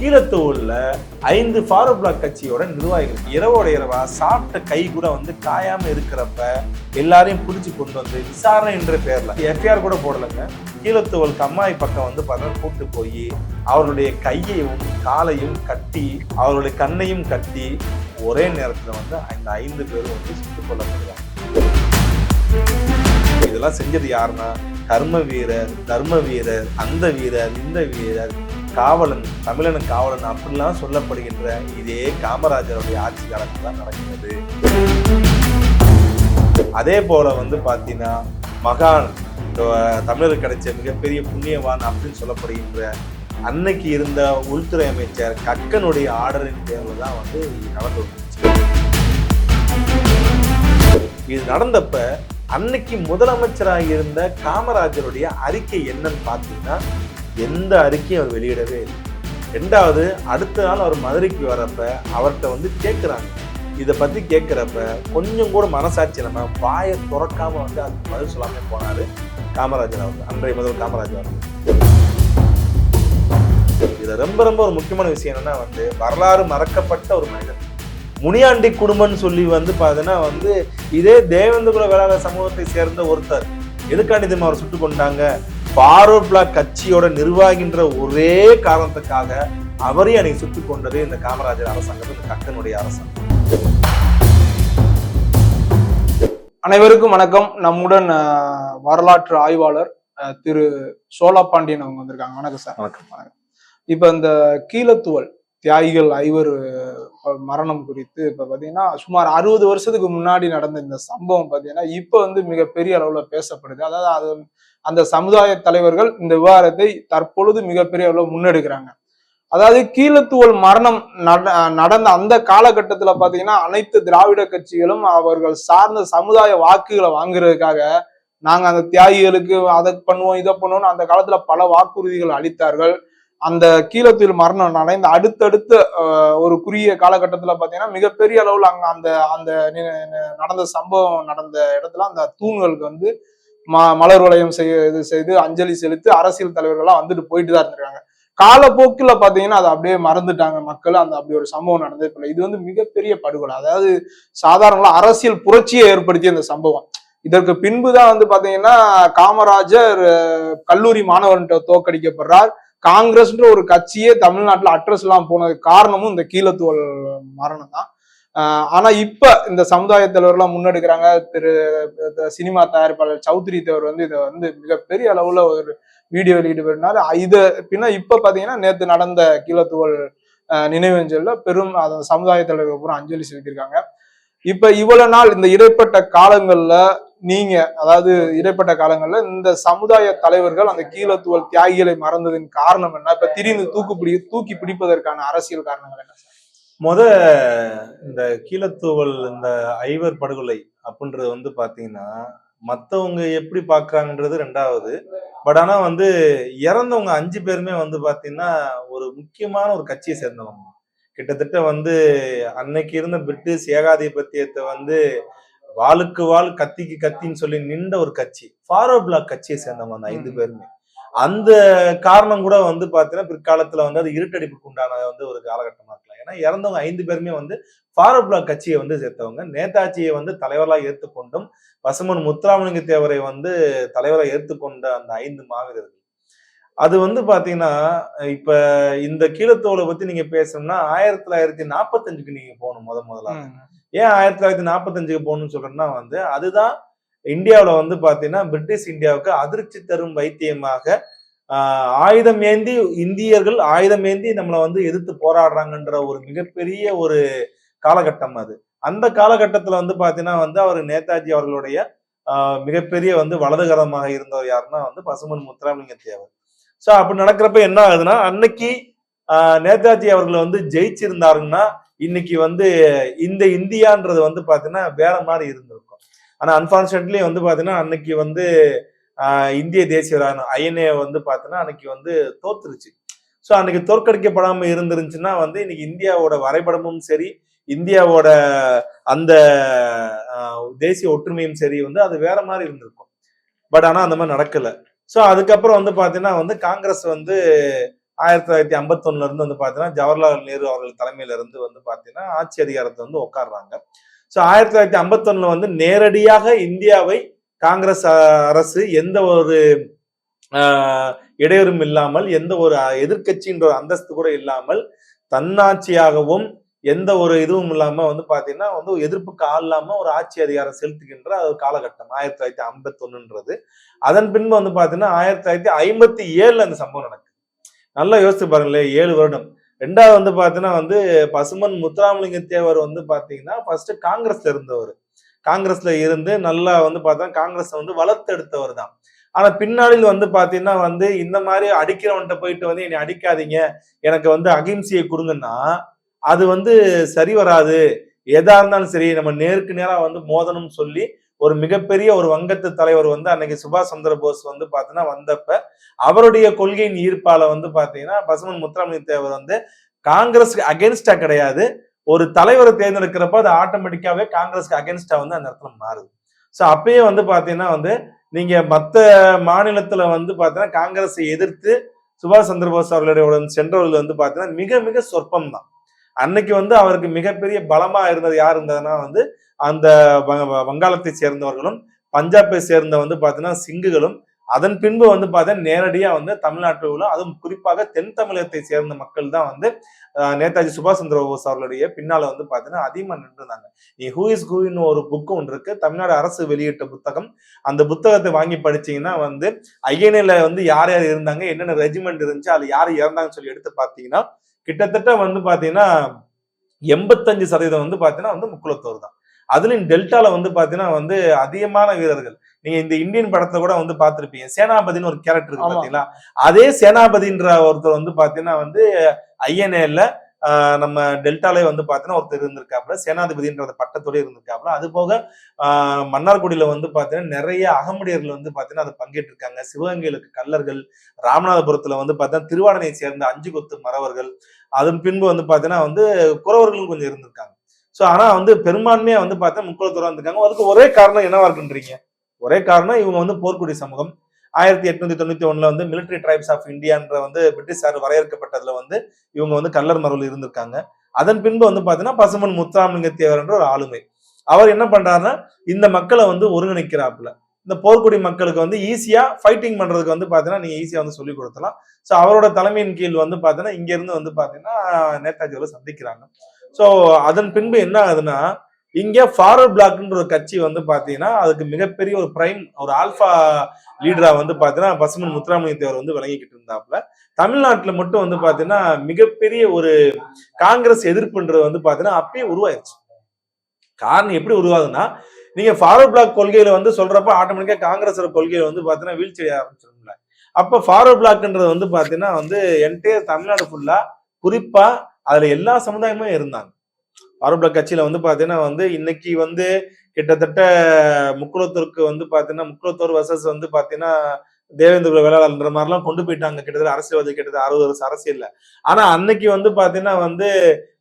கீழத்தூரில் ஐந்து Pharaoh black கட்சியோட நிர்வாகிகள் இரவோட இரவா சாப்பிட்ட கை கூட வந்து காயாம இருக்கிறப்ப எல்லாரையும் பிடிச்சி கொண்டு வந்து விசாரணை என்ற பேர்ல எஃப்ஐஆர் கூட போடலைங்க. கீழத்தூவல் கம்மாய் பக்கம் வந்து பார்த்தா கூட்டு போய் அவருடைய கையையும் காலையும் கட்டி அவருடைய கண்ணையும் கட்டி ஒரே நேரத்தில் வந்து இந்த ஐந்து பேரும் வந்து சுட்டுக் கொல்லப்படுறாங்க. இதெல்லாம் செஞ்சது யாருன்னா கர்ம வீரர் தர்ம வீரர் அந்த வீரர் இந்த வீரர் காவலன் தமிழன் காவலன் அப்படிலாம் சொல்லப்படுகின்ற இதே காமராஜருடைய ஆட்சி காலத்தில் தான் நடக்கிறது. அதே போல வந்து பார்த்தீங்கன்னா மகான் தமிழருக்கு கிடைச்ச மிகப்பெரிய புண்ணியவான் அப்படின்னு சொல்லப்படுகின்ற அன்னைக்கு இருந்த உள்துறை அமைச்சர் கக்கனுடைய ஆர்டரின் பேரில் தான் வந்து நடந்து வந்துச்சு. இது நடந்தப்ப அன்னைக்கு முதலமைச்சராக இருந்த காமராஜருடைய அறிக்கை என்னன்னு பார்த்தீங்கன்னா எந்த அறிக்கையும் அவர் வெளியிடவே இல்லை. ரெண்டாவது அடுத்த நாள் அவர் மதுரைக்கு வரப்ப அவர்கிட்ட வந்து கேட்குறாங்க. இதை பற்றி கேட்குறப்ப கொஞ்சம் கூட மனசாட்சி நம்ம வாயை துறக்காமல் வந்து அதுக்கு பதில் சொல்லாமல் போனார் காமராஜர் அவர் அன்றைய முதல் காமராஜர் அவர் இதில் ரொம்ப ரொம்ப ஒரு முக்கியமான விஷயம் என்னன்னா வந்து வரலாறு மறக்கப்பட்ட ஒரு மனிதன் முனியாண்டி குடும்பம்னு சொல்லி வந்து பார்த்தீங்கன்னா வந்து இதே தேவேந்திரகுல வேளாளர் சமூகத்தை சேர்ந்த ஒருத்தர். எதுக்காண்டி தெரியுமா அவர் சுட்டு கொண்டாங்க ஃபார்வர்ட் பிளாக் கட்சியோட நிர்வாகின்ற ஒரே காரணத்துக்காக அவரையும் அன்னைக்கு சுட்டு கொண்டது இந்த காமராஜர் அரசாங்கம் இந்த கக்கனுடைய அரசாங்கம். அனைவருக்கும் வணக்கம். நம்முடன் வரலாற்று ஆய்வாளர் திரு சோழா பாண்டியன் அவங்க வந்திருக்காங்க. வணக்கம் சார். வணக்கம். இப்ப இந்த கீழத்துவல் தியாகிகள் ஐவர் மரணம் குறித்து இப்ப பாத்தீங்கன்னா சுமார் அறுபது வருஷத்துக்கு முன்னாடி நடந்த இந்த சம்பவம் பாத்தீங்கன்னா இப்ப வந்து மிகப்பெரிய அளவுல பேசப்படுது. அதாவது அது அந்த சமுதாய தலைவர்கள் இந்த விவகாரத்தை தற்பொழுது மிகப்பெரிய அளவுல முன்னெடுக்கிறாங்க. அதாவது கீழத்துவல் மரணம் நட- நடந்த அந்த காலகட்டத்துல பாத்தீங்கன்னா அனைத்து திராவிட கட்சிகளும் அவர்கள் சார்ந்த சமுதாய வாக்குகளை வாங்குறதுக்காக நாங்க அந்த தியாகிகளுக்கு அதை பண்ணுவோம் இதை பண்ணுவோம்னு அந்த காலத்துல பல வாக்குறுதிகள் அளித்தார்கள். அந்த கீழத்தில் மரணம் இந்த அடுத்தடுத்த ஒரு குறுகிய காலகட்டத்தில் பார்த்தீங்கன்னா மிகப்பெரிய அளவில் அங்கே அந்த அந்த நி- நடந்த சம்பவம் நடந்த இடத்துல அந்த தூண்களுக்கு வந்து ம மலர் வளையம் செய்ய இது செய்து அஞ்சலி செலுத்தி அரசியல் தலைவர்கள்லாம் வந்துட்டு போயிட்டு தான் இருந்திருக்காங்க. காலப்போக்கில் பார்த்தீங்கன்னா அதை அப்படியே மறந்துட்டாங்க மக்கள். அந்த அப்படி ஒரு சம்பவம் நடந்தது இது வந்து மிகப்பெரிய படுகொலை. அதாவது சாதாரண அரசியல் புரட்சியை ஏற்படுத்திய அந்த சம்பவம். இதற்கு பின்புதான் வந்து பாத்தீங்கன்னா காமராஜர் கல்லூரி மாணவன்கிட்ட தோக்கடிக்கப்படுறார் காங்கிரஸ்ன்ற ஒரு கட்சியே தமிழ்நாட்டில் அட்ரஸ் எல்லாம் போனதுக்கு காரணமும் இந்த கீழத்துவல் மரணம் தான். ஆனா இப்ப இந்த சமுதாய தலைவர்லாம் முன்னெடுக்கிறாங்க. திரு சினிமா தயாரிப்பாளர் சௌத்ரி தேவர் வந்து இதை வந்து மிகப்பெரிய அளவுல ஒரு வீடியோ வெளியிட்டு போயிருந்தாரு. இதை பின்னா இப்ப பாத்தீங்கன்னா நேத்து நடந்த கீழத்துவல் நினைவஞ்சல்ல பெரும் அந்த சமுதாய தலைவர்கள் பூரா அஞ்சலி செலுத்தியிருக்காங்க. இப்ப இவ்வளவு நாள் இந்த இடைப்பட்ட காலங்கள்ல நீங்க அதாவது இடைப்பட்ட காலங்கள்ல இந்த சமுதாய தலைவர்கள் அந்த கீழத்துவல் தியாகிகளை மறந்ததின் காரணம் என்ன? இப்ப திடீர்னு தூக்கு பிடி தூக்கி பிடிப்பதற்கான அரசியல் காரணங்கள் என்ன முத இந்த கீழத்தூவல் இந்த ஐவர் படுகொலை அப்படின்றது வந்து பாத்தீங்கன்னா மத்தவங்க எப்படி பாக்குறாங்கன்றது ரெண்டாவது. பட் ஆனா வந்து இறந்தவங்க அஞ்சு பேருமே வந்து பாத்தீங்கன்னா ஒரு முக்கியமான ஒரு கட்சியை சேர்ந்தவங்க. கிட்டத்தட்ட வந்து அன்னைக்கு இருந்த பிரிட்டிஷ் ஏகாதிபத்தியத்தை வந்து வாளுக்கு வாள் கத்திக்கு கத்தின்னு சொல்லி நின்ற ஒரு கட்சி ஃபார்வர்ட் பிளாக் கட்சியை சேர்ந்தவங்க அந்த ஐந்து. பேருமே. அந்த காரணம் கூட வந்து பாத்தீங்கன்னா பிற்காலத்துல வந்து அது இருட்டடிப்புக்கு உண்டான வந்து ஒரு காலகட்டமா இருக்கலாம். ஏன்னா இறந்தவங்க ஐந்து பேருமே வந்து ஃபார்வர்ட் பிளாக் கட்சியை வந்து சேர்த்தவங்க. நேதாஜியை வந்து தலைவராக ஏற்றுக்கொண்டும் பசுமன் முத்துராமலிங்க தேவரை வந்து தலைவராக ஏற்றுக்கொண்ட அந்த ஐந்து மாவீரர்கள். அது வந்து பாத்தீங்கன்னா இப்ப இந்த கீழத்தோலை பத்தி நீங்க பேசணும்னா ஆயிரத்தி தொள்ளாயிரத்தி நாற்பத்தஞ்சுக்கு நீங்க போகணும் முத முதல்ல ஏன் ஆயிரத்தி தொள்ளாயிரத்தி நாற்பத்தஞ்சுக்கு போகணும்னு சொல்றேன்னா வந்து அதுதான் இந்தியாவில் வந்து பார்த்தீங்கன்னா பிரிட்டிஷ் இந்தியாவுக்கு அதிர்ச்சி தரும் வைத்தியமாக ஆயுதம் ஏந்தி இந்தியர்கள் ஆயுதம் ஏந்தி நம்மளை வந்து எதிர்த்து போராடுறாங்கன்ற ஒரு மிகப்பெரிய ஒரு காலகட்டம் அது. அந்த காலகட்டத்தில் வந்து பார்த்தீங்கன்னா வந்து அவர் நேதாஜி அவர்களுடைய மிகப்பெரிய வந்து வலதுகரமாக இருந்தவர் யாருன்னா வந்து பசுமன் முத்துராமலிங்க தேவர். ஸோ அப்படி நடக்கிறப்ப என்ன ஆகுதுன்னா அன்னைக்கு நேதாஜி அவர்கள் வந்து ஜெயிச்சிருந்தாருன்னா இன்னைக்கு வந்து இந்த இந்தியான்றது வந்து பார்த்தீங்கன்னா வேற மாதிரி இருந்திருக்கும். ஆனால் அன்பார்ச்சுனேட்லி வந்து பார்த்தீங்கன்னா அன்னைக்கு வந்து இந்திய தேசிய ராணுவம் ஐஎன்ஏ வந்து பார்த்தீங்கன்னா அன்னைக்கு வந்து தோத்துருச்சு. ஸோ அன்னைக்கு தோற்கடிக்கப்படாமல் இருந்துருந்துச்சுன்னா வந்து இன்னைக்கு இந்தியாவோட வரைபடமும் சரி இந்தியாவோட அந்த தேசிய ஒற்றுமையும் சரி வந்து அது வேற மாதிரி இருந்திருக்கும். பட் ஆனால் அந்த மாதிரி நடக்கலை. ஸோ அதுக்கப்புறம் வந்து பார்த்தீங்கன்னா வந்து காங்கிரஸ் வந்து ஆயிரத்தி தொள்ளாயிரத்தி ஐம்பத்தொன்னுல இருந்து வந்து பாத்தீங்கன்னா ஜவஹர்லால் நேரு அவர்கள் தலைமையில இருந்து வந்து பாத்தீங்கன்னா ஆட்சி அதிகாரத்தை வந்து உட்கார்றாங்க. ஸோ ஆயிரத்தி தொள்ளாயிரத்தி ஐம்பத்தொன்னுல வந்து நேரடியாக இந்தியாவை காங்கிரஸ் அஹ், அரசு எந்த ஒரு இடையூறும் இல்லாமல் எந்த ஒரு எதிர்க்கட்சின்ற ஒரு அந்தஸ்து கூட இல்லாமல் தன்னாட்சியாகவும் எந்த ஒரு இதுவும் இல்லாம வந்து பாத்தீங்கன்னா வந்து எதிர்ப்புக்கு ஆள் இல்லாம ஒரு ஆட்சி அதிகாரம் செலுத்துகின்ற ஒரு காலகட்டம் ஆயிரத்தி தொள்ளாயிரத்தி ஐம்பத்தொன்னுன்றது. அதன் பின்பு வந்து பாத்தீங்கன்னா ஆயிரத்தி தொள்ளாயிரத்தி ஐம்பத்தி ஏழுல அந்த சம்பவம் நடக்குது. நல்லா யோசிச்சு பாருங்களேன் ஏழு வருடம். ரெண்டாவது வந்து பார்த்தீங்கன்னா வந்து பசுமன் முத்துராமலிங்க தேவர் வந்து பார்த்தீங்கன்னா ஃபர்ஸ்ட் காங்கிரஸ்ல இருந்தவர். காங்கிரஸ்ல இருந்து நல்லா வந்து பார்த்தா காங்கிரஸ் வந்து வளர்த்தெடுத்தவர் தான். ஆனா பின்னாளில் வந்து பாத்தீங்கன்னா வந்து இந்த மாதிரி அடிக்கிறவன்கிட்ட போயிட்டு வந்து என்னை அடிக்காதீங்க எனக்கு வந்து அகிம்சையை கொடுங்கன்னா அது வந்து சரி வராது. எதா இருந்தாலும் சரி நம்ம நேருக்கு நேரா வந்து மோதணும்னு சொல்லி ஒரு மிகப்பெரிய ஒரு வங்கத்து தலைவர் வந்து அன்னைக்கு சுபாஷ் சந்திர போஸ் வந்து பாத்தீங்கன்னா வந்தப்ப அவருடைய கொள்கையின் ஈர்ப்பால வந்து பாத்தீங்கன்னா பசுமன் முத்துராமலிங்க தேவர் வந்து காங்கிரஸ்க்கு அகேன்ஸ்டா கிடையாது. ஒரு தலைவரை தேர்ந்தெடுக்கிறப்ப அது ஆட்டோமேட்டிக்காவே காங்கிரஸ்க்கு அகேன்ஸ்டா வந்து அந்த இடத்துல மாறுது. ஸோ அப்பயே வந்து பாத்தீங்கன்னா வந்து நீங்க மற்ற மாநிலத்துல வந்து பாத்தீங்கன்னா காங்கிரஸை எதிர்த்து சுபாஷ் சந்திரபோஸ் அவர்களுடைய சென்றவர்கள் வந்து பாத்தீங்கன்னா மிக மிக சொற்பம் தான் அன்னைக்கு வந்து அவருக்கு மிகப்பெரிய பலமா இருந்தது யார் இருந்ததுன்னா வந்து அந்த வ- வ- வங்காளத்தை சேர்ந்தவர்களும் பஞ்சாபை சேர்ந்த வந்து பார்த்தீங்கன்னா சிங்குகளும் அதன் பின்பு வந்து பார்த்தீங்கன்னா நேரடியாக வந்து தமிழ்நாட்டில் அதுவும் குறிப்பாக தென் தமிழகத்தை சேர்ந்த மக்கள் தான் வந்து நேதாஜி சுபாஷ் சந்திர போஸ் அவர்களுடைய பின்னால் வந்து பார்த்தீங்கன்னா அதிகமாக நின்றுருந்தாங்க. நீ ஹூ இஸ் ஹூன்னு ஒரு புக்கு ஒன்று இருக்கு. தமிழ்நாடு அரசு வெளியிட்ட புத்தகம். அந்த புத்தகத்தை வாங்கி படிச்சீங்கன்னா வந்து ஐஎன்ஏல வந்து யார் யார் இருந்தாங்க என்னென்ன ரெஜிமெண்ட் இருந்துச்சு அதில் யார் இறந்தாங்கன்னு சொல்லி எடுத்து பார்த்தீங்கன்னா கிட்டத்தட்ட வந்து பாத்தீங்கன்னா எண்பத்தஞ்சு சதவீதம் வந்து பாத்தீங்கன்னா வந்து முக்குலத்தோர் தான். அதுலயும் டெல்டால வந்து பாத்தீங்கன்னா வந்து அதிகமான வீரர்கள். நீங்க இந்த இந்தியன் படத்துல கூட வந்து பார்த்திருப்பீங்க. சேனாபதினு ஒரு கேரக்டர் இருக்கு. பாத்தீங்களா? அதே சேனாபதின்ற ஒருத்தர் வந்து பாத்தீங்கன்னா வந்து ஐஎன்ஏல நம்ம டெல்டாலே வந்து பார்த்தீங்கன்னா ஒருத்தர் இருந்திருக்காப்புல சேனாதிபதின்ற அந்த பட்டத்தோட இருந்திருக்காப்புல. அது போக மன்னார்குடியில வந்து பார்த்தீங்கன்னா நிறைய அகமுடையர்கள் வந்து பார்த்தீங்கன்னா அதை பங்கேற்றிருக்காங்க. சிவகங்கையிலுக்கு கல்லர்கள் ராமநாதபுரத்துல வந்து பார்த்தீங்கன்னா திருவாடனையை சேர்ந்த அஞ்சு கொத்து மறவர்கள் அதன் பின்பு வந்து பார்த்தீங்கன்னா வந்து குறவர்களும் கொஞ்சம் இருந்திருக்காங்க. ஸோ ஆனால் வந்து பெரும்பான்மையா வந்து பார்த்தா முக்குளத்தூரா இருந்திருக்காங்க. அதுக்கு ஒரே காரணம் என்னவா இருக்குன்றீங்க? ஒரே காரணம் இவங்க வந்து போர்க்குடி சமூகம். ஆயிரத்தி எட்நூத்தி தொண்ணூத்தி ஒண்ணுல வந்து மிலிட்டரி டிரைப்ஸ் ஆஃப் இந்தியான்ற வந்து பிரிட்டிஷார் வரையறுக்கப்பட்டதுல வந்து இவங்க வந்து கல்லர் மரபில் இருந்திருக்காங்க. அதன் பின்பு வந்து பாத்தீங்கன்னா பசுமன் முத்துராமலிங்க தேவர்ன்ற ஒரு ஆளுமை. அவர் என்ன பண்றாருன்னா இந்த மக்களை வந்து ஒருங்கிணைக்கிறாப்புல. இந்த போர்க்குடி மக்களுக்கு வந்து ஈஸியா ஃபைட்டிங் பண்றதுக்கு வந்து பாத்தீங்கன்னா நீங்க ஈஸியா வந்து சொல்லி கொடுத்தலாம். ஸோ அவரோட தலைமையின் கீழ் வந்து பாத்தீங்கன்னா இங்க இருந்து வந்து பாத்தீங்கன்னா நேதாஜி சந்திக்கிறாங்க. ஸோ அதன் பின்பு என்ன ஆகுதுன்னா இங்க ஃபார்வர்ட் பிளாக்ன்ற ஒரு கட்சி வந்து பாத்தீங்கன்னா அதுக்கு மிகப்பெரிய ஒரு பிரைம் ஒரு ஆல்பா லீடரா வந்து பாத்தீங்கன்னா பசுமன் முத்துராமலிங்க தேவர் வந்து விளங்கிக்கிட்டு இருந்தாப்புல. தமிழ்நாட்டுல மட்டும் வந்து பாத்தீங்கன்னா மிகப்பெரிய ஒரு காங்கிரஸ் எதிர்ப்புன்றது வந்து பாத்தீங்கன்னா அப்பயே உருவாயிருச்சு. காரணம் எப்படி உருவாகுதுன்னா நீங்க ஃபார்வர்ட் பிளாக் கொள்கையில வந்து சொல்றப்ப ஆட்டோமேட்டிக்கா காங்கிரஸ் கொள்கையில வந்து பாத்தீங்கன்னா வீழ்ச்சி அடைய ஆரம்பிச்சிரும்ல. அப்ப ஃபார்வர்ட் பிளாக்ன்றது வந்து பாத்தீங்கன்னா வந்து என்டையர் தமிழ்நாடு ஃபுல்லா குறிப்பா அதுல எல்லா சமுதாயமும் இருந்தாங்க. ஃபார்வர்ட் பிளாக் கட்சியில வந்து பாத்தீங்கன்னா வந்து இன்னைக்கு வந்து கிட்டத்தட்ட முக்குளத்தூருக்கு வந்து பாத்தீங்கன்னா முக்குளத்தூர் வர்சஸ் வந்து பாத்தீங்கன்னா தேவேந்திர வேளாளர்ன்ற மாதிரிலாம் கொண்டு போயிட்டாங்க. கிட்டத்தட்ட அரசியல்வாதி கிட்டத்தட்ட அறுபது வருஷம் அரசியல்ல. ஆனா அன்னைக்கு வந்து பாத்தீங்கன்னா வந்து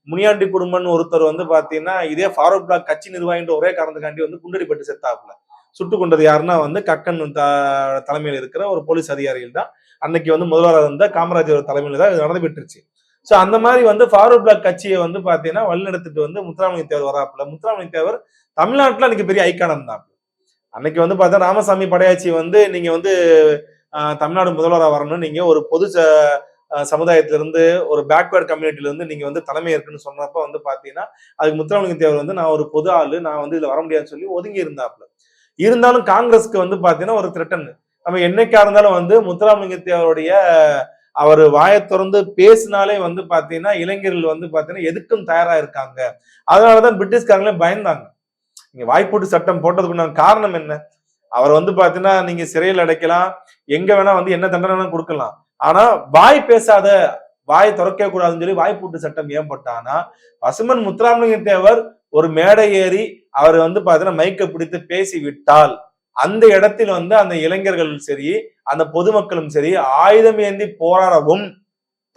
முனியாண்டி குடும்பம்னு ஒருத்தர் வந்து பாத்தீங்கன்னா இதே ஃபார்வர்ட் பிளாக் கட்சி நிர்வாகின்ற ஒரே காரணத்துக்காண்டி வந்து குண்டடிப்பட்டு செத்தாப்புல. சுட்டு கொண்டது யாருன்னா வந்து கக்கன் த- தலைமையில் இருக்கிற ஒரு போலீஸ் அதிகாரிகள் தான். அன்னைக்கு வந்து முதல்வராக இருந்த காமராஜர் தலைமையில தான் இது நடந்துபிட்டுருச்சு ஸோ அந்த மாதிரி வந்து ஃபார்வர்ட் பிளாக் கட்சியை வந்து பார்த்தீங்கன்னா வழிநடத்திட்டு வந்து முத்துராமலிங்க தேவர் வராப்புல. முத்துராமலிங்க தேவர் தமிழ்நாட்டில் அன்னைக்கு பெரிய ஐக்கானம் இருந்தாப்புல அன்னைக்கு வந்து பார்த்தா ராமசாமி படையாச்சி வந்து நீங்கள் வந்து தமிழ்நாடு முதல்வராக வரணும் நீங்கள் ஒரு பொது ச- ஆஹ், ஒரு பேக்வேர்ட் கம்யூனிட்டிலேருந்து நீங்கள் வந்து தலைமை இருக்குன்னு சொன்னப்ப வந்து பார்த்தீங்கன்னா அதுக்கு முத்துராமலிங்க தேவர் வந்து நான் ஒரு பொது ஆள் நான் வந்து இதில் வர முடியாதுன்னு சொல்லி ஒதுங்கி இருந்தாப்புல இருந்தாலும் காங்கிரஸ்க்கு வந்து பார்த்தீங்கன்னா ஒரு த்ரெட்டன் நம்ம என்னைக்கா இருந்தாலும் வந்து முத்துராமலிங்க தேவருடைய அவர் வாயை திறந்து பேசினாலே வந்து பார்த்தீங்கன்னா இளைஞர்கள் வந்து பார்த்தீங்கன்னா எதுக்கும் தயாராக இருக்காங்க. அதனாலதான் பிரிட்டிஷ்காரங்களே பயந்தாங்க. நீங்கள் வாய்ப்பூட்டு சட்டம் போட்டதுக்குண்டான காரணம் என்ன? அவர் வந்து பார்த்தீங்கன்னா நீங்கள் சிறையில் அடைக்கலாம். எங்கே வேணா வந்து என்ன தண்டனை வேணா கொடுக்கலாம். ஆனால் வாய் பேசாத வாய் திறக்க கூடாதுன்னு சொல்லி வாய்ப்பூட்டு சட்டம் ஏன் பசுமன் முத்துராமலிங்க தேவர் ஒரு மேடை ஏறி அவர் வந்து பார்த்தீங்கன்னா மைக்கை பிடித்து பேசி விட்டால் அந்த இடத்தில் வந்து அந்த இளைஞர்களும் சரி அந்த பொதுமக்களும் சரி ஆயுதம் ஏந்தி போராடவும்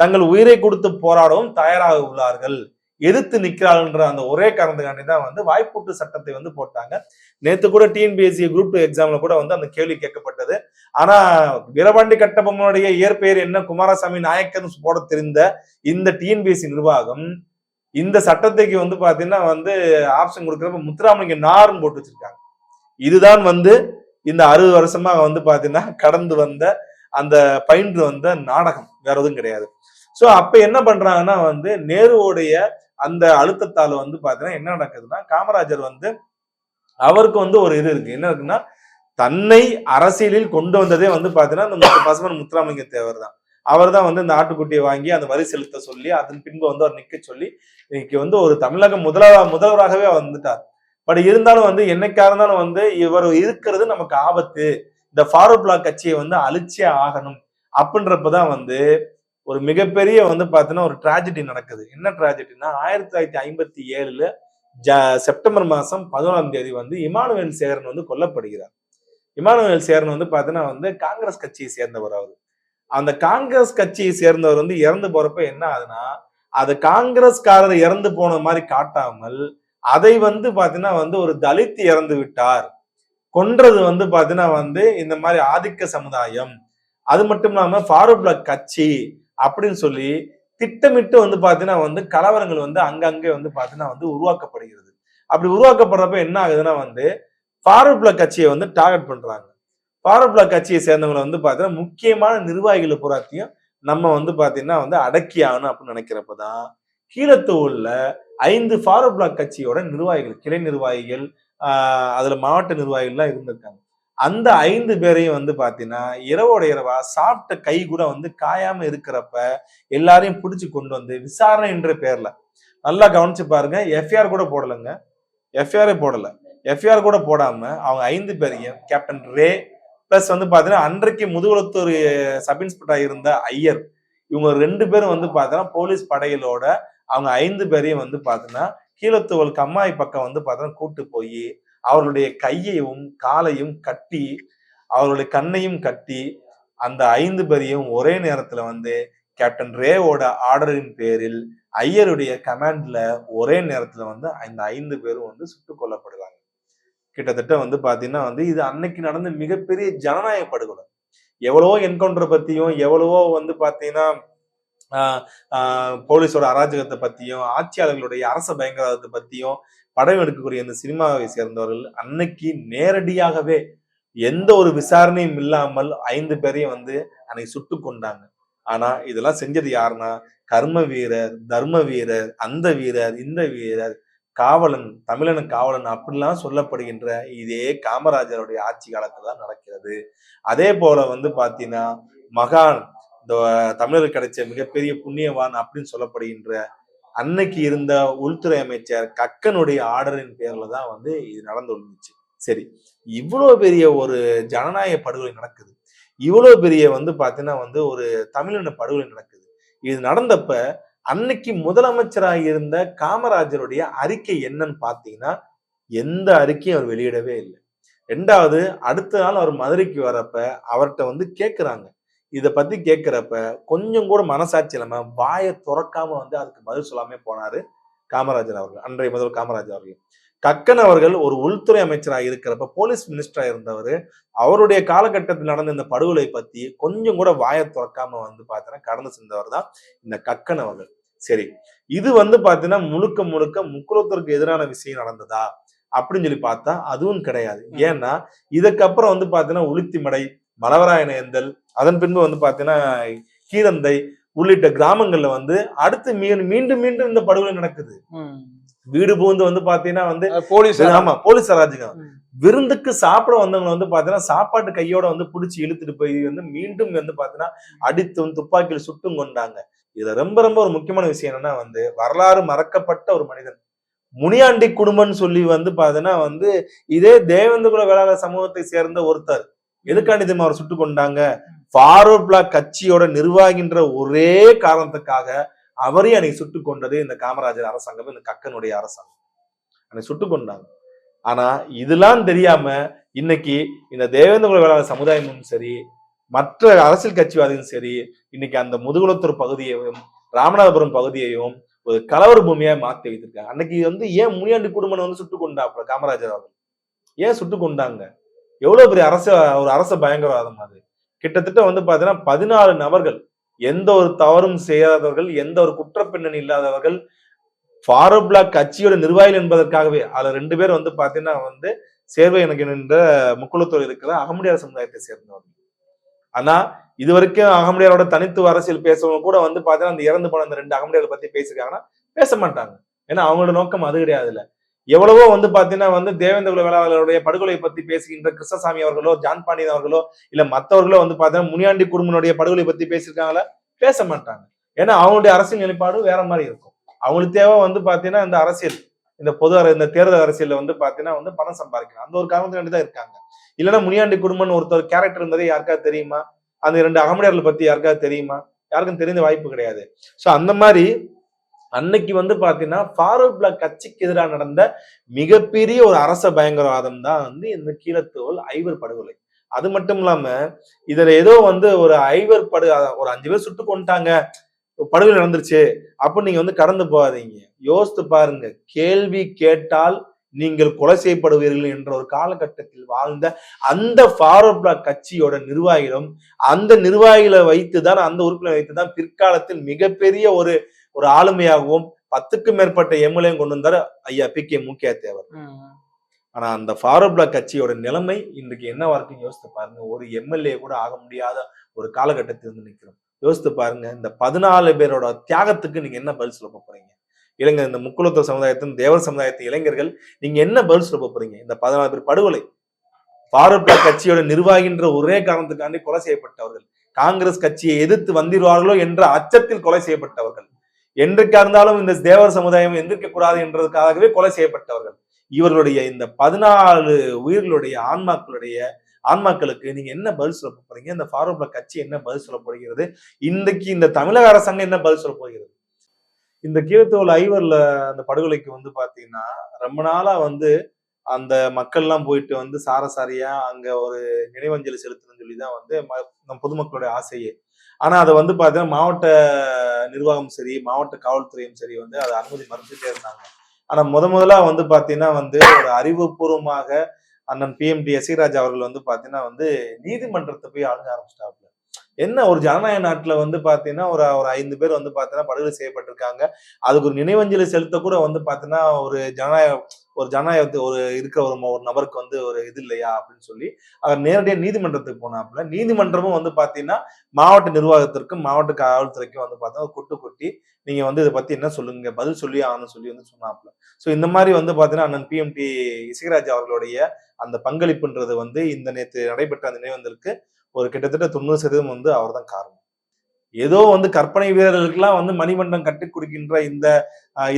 தங்கள் உயிரை கொடுத்து போராடவும் தயாராக உள்ளார்கள். எதிர்த்து நிற்கிறாள்ன்ற அந்த ஒரே காரணத்துக்காண்டி தான் வந்து வாய்ப்பூட்டு சட்டத்தை வந்து போட்டாங்க. நேற்று கூட டிஎன்பிஎஸ்சி குரூப் டூ எக்ஸாம்ல கூட வந்து அந்த கேள்வி கேட்கப்பட்டது. ஆனா வீரபாண்டி கட்டபொம்மனுடைய இயற்பெயர் என்ன குமாரசாமி நாயக்கர்னு போட தெரிந்த இந்த டிஎன்பிஎஸ்சி நிர்வாகம் இந்த சட்டத்துக்கு வந்து பாத்தீங்கன்னா வந்து ஆப்ஷன் கொடுக்குறப்ப முத்துராமலிங்க நார்னு போட்டு வச்சிருக்காங்க. இதுதான் வந்து இந்த அறுபது வருஷமா வந்து பாத்தீங்கன்னா கடந்து வந்த அந்த பயின்று வந்த நாடகம். வேற எதுவும் கிடையாது. ஸோ அப்ப என்ன பண்றாங்கன்னா வந்து நேருவோடைய அந்த அழுத்தத்தால வந்து பாத்தீங்கன்னா என்ன நடக்குதுன்னா காமராஜர் வந்து அவருக்கு வந்து ஒரு இது இருக்கு. என்ன இருக்குன்னா தன்னை அரசியலில் கொண்டு வந்ததே வந்து பாத்தீங்கன்னா இந்த பசுமன் முத்துராமலிங்க தேவர் தான். அவர் தான் வந்து இந்த ஆட்டுக்குட்டியை வாங்கி அந்த வரி செலுத்த சொல்லி அதன் பின்பு வந்து அவர் நிக்க சொல்லி இன்னைக்கு வந்து ஒரு தமிழக முதல்வ முதல்வராகவே வந்துட்டார். பட் இருந்தாலும் வந்து என்னைக்கா இருந்தாலும் வந்து இவர் இருக்கிறது நமக்கு ஆபத்து. இந்த ஃபாரூக் பிளாக் கட்சியை வந்து அழிச்சே ஆகணும். அப்படின்றப்பதான் வந்து ஒரு மிகப்பெரிய வந்து பாத்தீங்கன்னா ஒரு ட்ராஜடி நடக்குது. என்ன ட்ராஜடினா ஆயிரத்தி தொள்ளாயிரத்தி ஐம்பத்தி ஏழுல ஜ செப்டம்பர் மாசம் பதினோராம் தேதி வந்து இமானுவேல் சேகரன் வந்து கொல்லப்படுகிறார். இமானுவேல் சேகரன் வந்து பாத்தீங்கன்னா வந்து காங்கிரஸ் கட்சியை சேர்ந்தவர் அவர். அந்த காங்கிரஸ் கட்சியை சேர்ந்தவர் வந்து இறந்து போறப்ப என்ன ஆகுதுன்னா அது காங்கிரஸ்காரர் இறந்து போன மாதிரி காட்டாமல் அதை வந்து பாத்தீங்கன்னா வந்து ஒரு தலித் இறந்து விட்டார். கொன்றது வந்து பாத்தீங்கன்னா வந்து இந்த மாதிரி ஆதிக்க சமுதாயம். அது மட்டும் இல்லாம ஃபார்வர்ட் கட்சி அப்படின்னு சொல்லி திட்டமிட்டு வந்து பாத்தீங்கன்னா வந்து கலவரங்கள் வந்து அங்கங்கே வந்து பாத்தீங்கன்னா வந்து உருவாக்கப்படுகிறது. அப்படி உருவாக்கப்படுறப்ப என்ன ஆகுதுன்னா வந்து ஃபார்வர்ட் கட்சியை வந்து டார்கெட் பண்றாங்க. ஃபார்வர்ட் கட்சியை சேர்ந்தவங்களை வந்து பாத்தீங்கன்னா முக்கியமான நிர்வாகிகளை பூராத்தையும் நம்ம வந்து பாத்தீங்கன்னா வந்து அடக்கி ஆகணும் அப்படின்னு நினைக்கிறப்பதான் கீழத்தூர்ல ஐந்து ஃபாரோ பிளாக் கட்சியோட நிர்வாகிகள் கிளை நிர்வாகிகள் அதில் அதுல மாவட்ட நிர்வாகிகள்லாம் இருந்திருக்காங்க. அந்த ஐந்து பேரையும் வந்து பாத்தீங்கன்னா இரவோட இரவா சாப்பிட்ட கை கூட வந்து காயாம இருக்கிறப்ப எல்லாரையும் பிடிச்சு கொண்டு வந்து விசாரணை என்ற பேர்ல. நல்லா கவனிச்சு பாருங்க எஃப்ஐஆர் கூட போடலைங்க. எஃப்ஐஆரே போடல. எஃப்ஐஆர் கூட போடாம அவங்க ஐந்து பேரையும் கேப்டன் ரே பிளஸ் வந்து பாத்தீங்கன்னா அன்றைக்கு முதுகுளத்தூர் சப் இன்ஸ்பெக்டர் இருந்த ஐயர் இவங்க ரெண்டு பேரும் வந்து பாத்தீங்கன்னா போலீஸ் படைகளோட அவங்க ஐந்து பேரையும் வந்து பாத்தீங்கன்னா கீழத்துவல் கம்மாய் பக்கம் வந்து பார்த்தோன்னா கூட்டு போய் அவர்களுடைய கையையும் காலையும் கட்டி அவர்களுடைய கண்ணையும் கட்டி அந்த ஐந்து பேரையும் ஒரே நேரத்துல வந்து கேப்டன் ரேவோட ஆர்டரின் பேரில் ஐயருடைய கமாண்ட்ல ஒரே நேரத்துல வந்து இந்த ஐந்து பேரும் வந்து சுட்டுக் கொல்லப்படுவாங்க. கிட்டத்தட்ட வந்து பாத்தீங்கன்னா வந்து இது அன்னைக்கு நடந்த மிகப்பெரிய ஜனநாயக படுகொலை எவ்வளவோ என்கவுண்டர் பத்தியும் எவ்வளவோ வந்து பாத்தீங்கன்னா போலீஸோட அராஜகத்தை பத்தியும் ஆட்சியாளர்களுடைய அரச பயங்கரவாதத்தை பத்தியும் படம் எடுக்கக்கூடிய இந்த சினிமாவை சேர்ந்தவர்கள் அன்னைக்கு நேரடியாகவே எந்த ஒரு விசாரணையும் இல்லாமல் ஐந்து பேரையும் வந்து அன்னைக்கு சுட்டு கொண்டாங்க. ஆனா இதெல்லாம் செஞ்சது யாருன்னா கர்ம வீரர் தர்ம வீரர் அந்த வீரர் இந்த வீரர் காவலன் தமிழன காவலன் அப்படிலாம் சொல்லப்படுகின்ற இதே காமராஜருடைய ஆட்சி காலத்துல தான் நடக்கிறது. அதே போல வந்து பாத்தீங்கன்னா மகான் இந்த தமிழருக்கு கிடைச்ச மிகப்பெரிய புண்ணியவான் அப்படின்னு சொல்லப்படுகின்ற அன்னைக்கு இருந்த உள்துறை அமைச்சர் கக்கனுடைய ஆர்டரின் பேர்ல தான் வந்து இது நடந்து வந்துச்சு. சரி இவ்வளோ பெரிய ஒரு ஜனநாயக படுகொலை நடக்குது. இவ்வளோ பெரிய வந்து பார்த்தீங்கன்னா வந்து ஒரு தமிழின படுகொலை நடக்குது. இது நடந்தப்ப அன்னைக்கு முதலமைச்சராக இருந்த காமராஜருடைய அறிக்கை என்னன்னு பார்த்தீங்கன்னா எந்த அறிக்கையும் அவர் வெளியிடவே இல்லை. ரெண்டாவது அடுத்த நாள் அவர் மதுரைக்கு வரப்ப அவர்கிட்ட வந்து கேட்குறாங்க இத பத்தி கேட்கிறப்ப கொஞ்சம் கூட மனசாட்சி இல்லாம வாயை துறக்காம வந்து அதுக்கு பதில் சொல்லாம போனாரு காமராஜர் அவர்கள் அன்றைய முதல் காமராஜர் அவர்கள். கக்கன் அவர்கள் ஒரு உள்துறை அமைச்சராக இருக்கிறப்ப போலீஸ் மினிஸ்டரா இருந்தவர். அவருடைய காலகட்டத்தில் நடந்த இந்த படுகொலை பத்தி கொஞ்சம் கூட வாயை துறக்காம வந்து பார்த்தீங்கன்னா கடந்து சென்றவர் தான் இந்த கக்கன் அவர்கள். சரி இது வந்து பாத்தீங்கன்னா முழுக்க முழுக்க முக்குலத்திற்கு எதிரான விஷயம் நடந்ததா? அப்படின்னு சொல்லி பார்த்தா அதுவும் கிடையாது. ஏன்னா இதுக்கப்புறம் வந்து பாத்தீங்கன்னா உளுத்திமடை மலவராயனேந்தல் அதன் பின்பு வந்து பாத்தீங்கன்னா கீரந்தை உள்ளிட்ட கிராமங்கள்ல வந்து அடுத்து மீண்டும் மீண்டும் இந்த படுகொலை நடக்குது. வீடு புகுந்து வந்து பாத்தீங்கன்னா வந்து போலீஸ் ஆமா போலீஸ் அராஜகம். விருந்துக்கு சாப்பிட வந்தவங்க வந்து பாத்தீங்கன்னா சாப்பாட்டு கையோட வந்து புடிச்சு இழுத்துட்டு போய் வந்து மீண்டும் வந்து பாத்தீங்கன்னா அடித்தும் துப்பாக்கியில் சுட்டும் கொண்டாங்க. இதுல ரொம்ப ரொம்ப ஒரு முக்கியமான விஷயம் என்னன்னா வந்து வரலாறு மறக்கப்பட்ட ஒரு மனிதன். முனியாண்டி குடும்பம்னு சொல்லி வந்து பாத்தீங்கன்னா வந்து இதே தேவேந்திரகுல வேளாளர் சமூகத்தை சேர்ந்த ஒருத்தர். எதுக்காண்டி தெரியுமா அவர் சுட்டு கொண்டாங்க ஃபார்வர்ட் பிளாக் கட்சியோட நிர்வாகின்ற ஒரே காரணத்துக்காக அவரே அன்னைக்கு சுட்டு கொண்டது இந்த காமராஜர் அரசாங்கம் இந்த கக்கனுடைய அரசாங்கம். அன்னைக்கு சுட்டு கொண்டாங்க ஆனா இதெல்லாம் தெரியாம இன்னைக்கு இந்த தேவேந்திர வேளாளர் சமுதாயமும் சரி மற்ற அரசியல் கட்சிவாதியும் சரி இன்னைக்கு அந்த முதுகுளத்தூர் பகுதியையும் ராமநாதபுரம் பகுதியையும் ஒரு கலவர பூமியா மாத்தி வைத்திருக்காங்க. அன்னைக்கு வந்து ஏன் முனியாண்டி குடும்பம் வந்து சுட்டு கொண்டா காமராஜர் அவர்கள்? ஏன் சுட்டு கொண்டாங்க? எவ்வளவு பெரிய அரச ஒரு அரச பயங்கரவாதம் அது. கிட்டத்தட்ட வந்து பாத்தீங்கன்னா பதினாலு நபர்கள் எந்த ஒரு தவறும் செய்யாதவர்கள் எந்த ஒரு குற்றப்பின்னணி இல்லாதவர்கள் ஃபாரூக் பிளாக் கட்சியோட நிர்வாகிகள் என்பதற்காகவே அதுல ரெண்டு பேர் வந்து பாத்தீங்கன்னா வந்து சேர்வை எனக்கு என்ற முக்குளத்தோடு இருக்கிற அகமுடியார் சமுதாயத்தை சேர்ந்தவர்கள். ஆனா இது வரைக்கும் அகமுடியாரோட தனித்துவ அரசியல் பேசுறவங்க கூட வந்து பாத்தீங்கன்னா அந்த இறந்து போன அந்த ரெண்டு அகமுடியார் பத்தி பேசியிருக்காங்கன்னா பேச மாட்டாங்க. ஏன்னா அவங்களோட நோக்கம் அது கிடையாது இல்லை எவ்வளவோ வந்து பாத்தீங்கன்னா வந்து தேவேந்திர குல வேளாளருடைய படுகொலை பத்தி பேசுகின்ற கிருஷ்ணசாமி அவர்களோ ஜான் பாண்டியன் அவர்களோ இல்ல மற்றவர்களோ வந்து பாத்தீங்கன்னா முனியாண்டி குடும்பனுடைய படுகொலை பத்தி பேசியிருக்காங்களா பேச மாட்டாங்க. ஏன்னா அவங்களுடைய அரசியல் நிலைப்பாடு வேற மாதிரி இருக்கும். அவங்களுக்கு தேவை வந்து பாத்தீங்கன்னா இந்த அரசியல் இந்த பொது அர- இந்த தேர்தல் அரசியல்ல வந்து பாத்தீங்கன்னா வந்து பணம் சம்பாதிக்கணும். அந்த ஒரு காரணத்துல தான் இருக்காங்க. இல்லைன்னா முனியாண்டி குடும்பம்னு ஒருத்தர் கேரக்டர் இருந்ததே யாருக்காவது தெரியுமா? அந்த ரெண்டு அகமுடையார்கள் பத்தி யாருக்காவது தெரியுமா? யாருக்கும் தெரிந்த வாய்ப்பு கிடையாது. ஸோ அந்த மாதிரி அன்னைக்கு வந்து பாத்தீங்கன்னா ஃபாரூக் பிளாக் கட்சிக்கு எதிராக நடந்த மிகப்பெரிய ஒரு அரச பயங்கரவாதம் தான் வந்து இந்த கீழத்தோல் ஐவர் படுகொலை. அது மட்டும் இல்லாம இதுல ஏதோ வந்து ஒரு ஐவர் படு ஒரு அஞ்சு பேர் சுட்டு கொண்டாங்க படுகொலை நடந்துருச்சு அப்ப நீங்க வந்து கடந்து போகாதீங்க. யோசித்து பாருங்க கேள்வி கேட்டால் நீங்கள் கொலை செய்யப்படுவீர்கள் என்ற ஒரு காலகட்டத்தில் வாழ்ந்த அந்த ஃபார்வர்ட் பிளாக் கட்சியோட நிர்வாகிகளும் அந்த நிர்வாகிகளை வைத்துதான் அந்த உறுப்பினரை வைத்துதான் பிற்காலத்தில் மிகப்பெரிய ஒரு ஒரு ஆளுமையாகவும் பத்துக்கும் மேற்பட்ட எம்எல்ஏ கொண்டு வந்தார் ஐயா பி கே முக்கிய தேவர் ஆனா அந்த ஃபார்வர்ட் பிளாக் கட்சியோட நிலைமை இன்றைக்கு என்னவா இருக்குன்னு யோசித்து பாருங்க. ஒரு எம்எல்ஏ கூட ஆக முடியாத ஒரு காலகட்டத்தில் வந்து நிக்கிறோம் யோசித்து பாருங்க இந்த பதினாலு பேரோட தியாகத்துக்கு நீங்க என்ன பதில் சொல்ல போறீங்க? இளைஞர் இந்த முக்குலத்துவ சமுதாயத்தின் தேவர் சமுதாயத்து இளைஞர்கள் நீங்க என்ன பதில் சொல்ல போறீங்க? இந்த பதினாலு பேர் படுகொலை. ஃபாரூக் பிளாக் கட்சியோட நிர்வாகின்ற ஒரே காரணத்துக்காண்டி கொலை செய்யப்பட்டவர்கள். காங்கிரஸ் கட்சியை எதிர்த்து வந்திருவார்களோ என்ற அச்சத்தில் கொலை செய்யப்பட்டவர்கள். என்றைக்கா இருந்தாலும் இந்த தேவர் சமுதாயம் எந்திருக்க கூடாது என்றதுக்காகவே கொலை செய்யப்பட்டவர்கள். இவர்களுடைய இந்த பதினாலு உயிர்களுடைய ஆன்மாக்களுடைய ஆன்மாக்களுக்கு நீங்க என்ன பதில் சொல்ல போறீங்க? இந்த ஃபார்வர்ட்ல கட்சி என்ன பதில் சொல்ல போகிறது? இன்றைக்கு இந்த தமிழக அரசாங்கம் என்ன பதில் சொல்ல போகிறது? இந்த கீழத்தோல் ஐவர்ல அந்த படுகொலைக்கு வந்து பாத்தீங்கன்னா ரொம்ப நாளா வந்து அந்த மக்கள்லாம் போயிட்டு வந்து சாரசாரியா அங்க ஒரு நினைவஞ்சலி செலுத்தணும்னு சொல்லி தான் வந்து ம- பொதுமக்களுடைய ஆசையே. ஆனா அதை வந்து பாத்தீங்கன்னா மாவட்ட நிர்வாகம் சரி மாவட்ட காவல்துறையும் சரி வந்து அதை அனுமதி மறுத்துட்டே இருந்தாங்க. ஆனா முத முதலா வந்து பாத்தீங்கன்னா வந்து ஒரு அறிவுபூர்வமாக அண்ணன் பிஎம்டி எஸ்இராஜ் அவர்கள் வந்து பாத்தீங்கன்னா வந்து நீதிமன்றத்தை போய் அணுக ஆரம்பிச்சிட்டாப்ல என்ன ஒரு ஜனநாயக நாட்டில் வந்து பார்த்தீங்கன்னா ஒரு ஒரு ஐந்து பேர் வந்து பார்த்தீங்கன்னா படுகொலை செய்யப்பட்டிருக்காங்க. அதுக்கு ஒரு நினைவஞ்சலி செலுத்த கூட வந்து பார்த்தீங்கன்னா ஒரு ஜனநாயக ஒரு ஜனநாயகத்து ஒரு இருக்கிற ஒரு ஒரு நபருக்கு வந்து ஒரு இது இல்லையா அப்படின்னு சொல்லி அவர் நேரடியாக நீதிமன்றத்துக்கு போனாப்புல நீதிமன்றமும் வந்து பார்த்தீங்கன்னா மாவட்ட நிர்வாகத்திற்கும் மாவட்ட காவல்துறைக்கும் வந்து பார்த்தீங்கன்னா கொட்டு கொட்டி நீங்கள் வந்து இதை பற்றி என்ன சொல்லுங்க பதில் சொல்லி ஆகணும்னு சொல்லி வந்து சொன்னாப்புல. ஸோ இந்த மாதிரி வந்து பார்த்தீங்கன்னா அண்ணன் பிஎம்டி இசைராஜ் அவர்களுடைய அந்த பங்களிப்புன்றது வந்து இந்த நேற்று நடைபெற்ற அந்த நினைவந்தலுக்கு ஒரு கிட்டத்தட்ட தொண்ணூறு சதவீதம் வந்து அவர் தான் காரணம். ஏதோ வந்து கற்பனை வீரர்களுக்கெல்லாம் வந்து மணிமண்டம் கட்டி கொடுக்கின்ற இந்த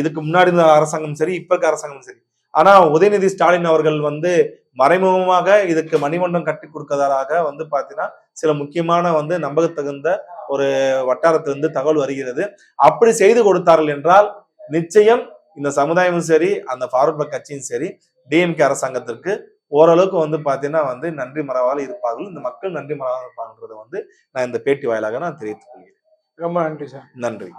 இதுக்கு முன்னாடி இருந்த அரசாங்கம் சரி இப்ப இருக்க அரசாங்கம் சரி. ஆனா உதயநிதி ஸ்டாலின் அவர்கள் வந்து மறைமுகமாக இதுக்கு மணிமண்டம் கட்டி கொடுக்கதாக வந்து பாத்தீங்கன்னா சில முக்கியமான வந்து நம்பகத்தகுந்த ஒரு வட்டாரத்திலிருந்து தகவல் வருகிறது. அப்படி செய்து கொடுத்தார்கள் என்றால் நிச்சயம் இந்த சமுதாயமும் சரி அந்த ஃபார்வர்ட் கட்சியும் சரி டிஎம்கே அரசாங்கத்திற்கு ஓரளவுக்கு வந்து பாத்தீங்கன்னா வந்து நன்றி மறவால் இருப்பார்கள். இந்த மக்கள் நன்றி மறவால் இருப்பாங்கன்றதை வந்து நான் இந்த பேட்டி வாயிலாக நான் தெரிவித்துக் கொள்கிறேன். ரொம்ப நன்றி சார். நன்றி.